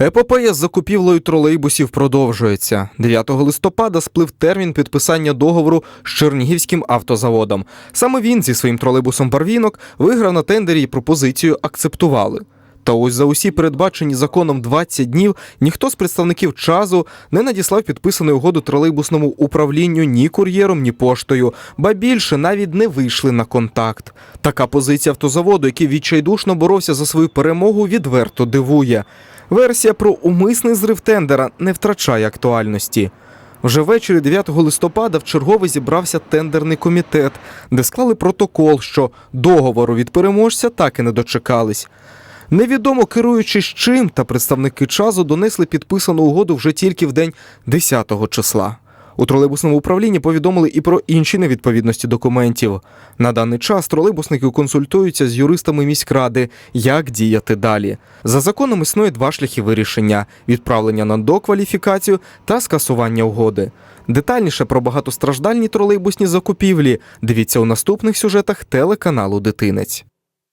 Епопея з закупівлею тролейбусів продовжується. 9 листопада сплив термін підписання договору з Чернігівським автозаводом. Саме він зі своїм тролейбусом Барвінок виграв на тендері і пропозицію акцептували. Та ось за усі передбачені законом 20 днів ніхто з представників чазу не надіслав підписану угоду тролейбусному управлінню ні кур'єром, ні поштою, ба більше навіть не вийшли на контакт. Така позиція автозаводу, який відчайдушно боровся за свою перемогу, відверто дивує. Версія про умисний зрив тендера не втрачає актуальності. Вже ввечері 9 листопада в чергове зібрався тендерний комітет, де склали протокол, що договору від переможця так і не дочекались. Невідомо керуючись чим, та представники чазу донесли підписану угоду вже тільки в день 10 числа. У тролейбусному управлінні повідомили і про інші невідповідності документів. На даний час тролейбусники консультуються з юристами міськради, як діяти далі. За законом існує два шляхи вирішення: відправлення на докваліфікацію та скасування угоди. Детальніше про багатостраждальні тролейбусні закупівлі дивіться у наступних сюжетах телеканалу Дитинець.